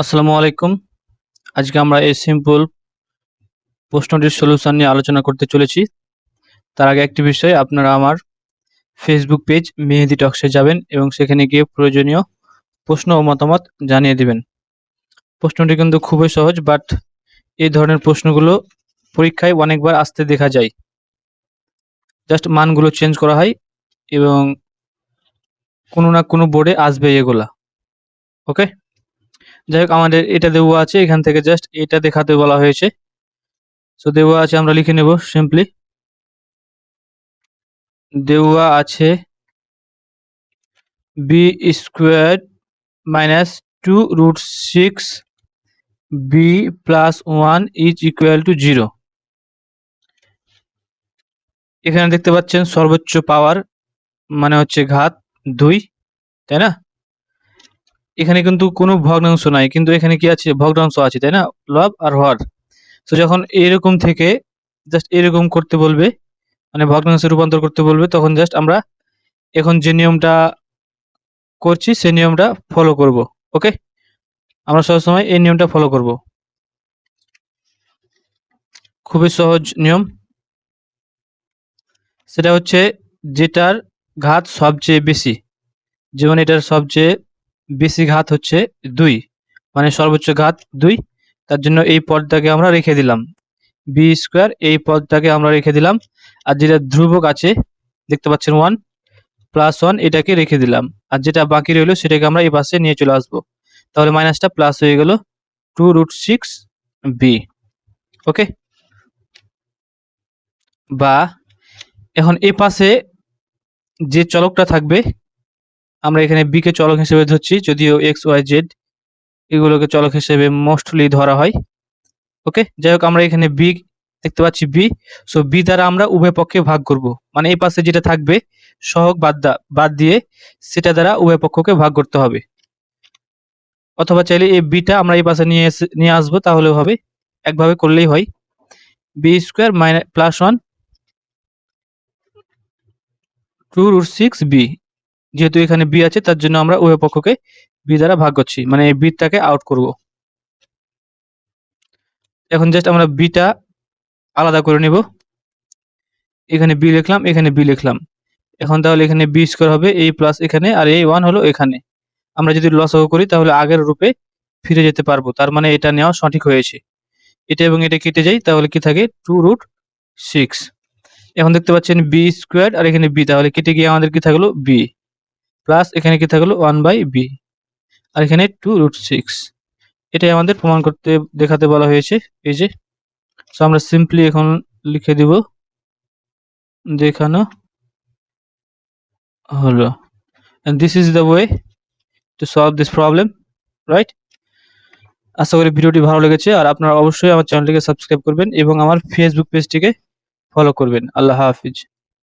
আসসালামু আলাইকুম। আজকে আমরা এই সিম্পল প্রশ্নটির সলিউশন নিয়ে আলোচনা করতে চলেছি। তার আগে একটি বিষয়, আপনারা আমার ফেসবুক পেজ মেহেদি টক্সে যাবেন এবং সেখানে গিয়ে প্রয়োজনীয় প্রশ্ন ও মতামত জানিয়ে দিবেন। প্রশ্নটি কিন্তু খুবই সহজ বাট এই ধরনের প্রশ্নগুলো পরীক্ষায় অনেকবার আসতে দেখা যায়। জাস্ট মানগুলো চেঞ্জ করা হয় এবং কোনো না কোনো বোর্ডে আসবে এগুলা। ওকে যাই হোক, আমাদের এটা দেওয়া আছে, এখান থেকে জাস্ট এটা দেখাতে বলা হয়েছে। সো দেওয়া আছে, আমরা লিখে নেব সিম্পলি দেওয়া আছে b square minus two root six b plus one is equal to zero এখানে দেখতে পাচ্ছেন সর্বোচ্চ পাওয়ার মানে হচ্ছে ঘাত দুই, তাই না? এখানে কিন্তু কোনো ভগ্নাংশ নাই, কিন্তু এখানে কি আছে? ভগ্নাংশ আছে, তাই না? লব আর হর। তো যখন এরকম থেকে জাস্ট এরকম করতে বলবে মানে ভগ্নাংশে রূপান্তর করতে বলবে, তখন জাস্ট আমরা এখন যে নিয়মটা করছি, সেই নিয়মটা ফলো করব ওকে আমরা সবসময় এই নিয়মটা ফলো করব। খুবই সহজ নিয়ম। সেটা হচ্ছে যেটার ঘাত সবচেয়ে বেশি, যেমন এটার সবচেয়ে বেশি ঘাত হচ্ছে দুই মানে সর্বোচ্চ ঘাত দুই। তার জন্য এই পদটাকে আমরা রেখে দিলাম। বি স্কোয়ার এই পদটাকে আমরা রেখে দিলাম। আর যেটা ধ্রুবক আছে, দেখতে পাচ্ছেন ওয়ান প্লাস ওয়ান এটাকে রেখে দিলাম। আর যেটা বাকি রইল সেটাকে আমরা এই পাশে নিয়ে চলে আসব। তাহলে মাইনাসটা প্লাস হয়ে গেল two root six b okay বা এখন এই পাশে যে চলকটা থাকবে আমরা এখানে বি কে চলক হিসেবে ধরছি, যদিও এক্স ওয়াই জেড এগুলোকে চলক হিসেবে মোস্টলি ধরা হয়। ওকে যাই হোক, আমরা এখানে বি দেখতে পাচ্ছি বি সো বি দ্বারা আমরা উভয় পক্ষে ভাগ করব। মানে এই পাশে যেটা থাকবে, সহগ বাদ বাদ দিয়ে সেটা দ্বারা উভয় পক্ষকে ভাগ করতে হবে। অথবা চাইলে এই বিটা আমরা এই পাশে নিয়ে নিয়ে আসব, তাহলেও হবে। একভাবে করলেই হয়। B square minus plus one two root six b যেহেতু এখানে বি আছে, তার জন্য আমরা উভয় পক্ষকে বি দ্বারা ভাগ করছি। মানে এই বিটাকে আউট করব। এখন জাস্ট আমরা বিটা আলাদা করে নিব। এখানে বি লিখলাম, এখানে বি লিখলাম। এখন তাহলে এখানে বি স্কোয়ার হবে এই প্লাস এখানে, আর এই ওয়ান হলো এখানে। আমরা যদি লসও করি, তাহলে আগের রূপে ফিরে যেতে পারব। তার মানে এটা নেওয়া সঠিক হয়েছে। এটা এবং এটা কেটে যায় তাহলে কি থাকে? টু রুট সিক্স এখন দেখতে পাচ্ছেন বি স্কোয়ার আর এখানে বি তাহলে কেটে গিয়ে আমাদের কি থাকল? বি প্লাস এখানে কি থাকল? One by B. আর এখানে টু রুট সিক্স। এটাই আমাদের প্রমাণ করতে, দেখাতে বলা হয়েছে। যে সো আমরা সিম্পলি এখন লিখে দিব। দেখানো হলো। And this is way to solve this problem, right? আশা করি ভিডিওটি ভালো লেগেছে। আর আপনারা অবশ্যই আমার চ্যানেলটিকে সাবস্ক্রাইব করবেন এবং আমার ফেসবুক পেজটিকে ফলো করবেন। আল্লাহ হাফিজ।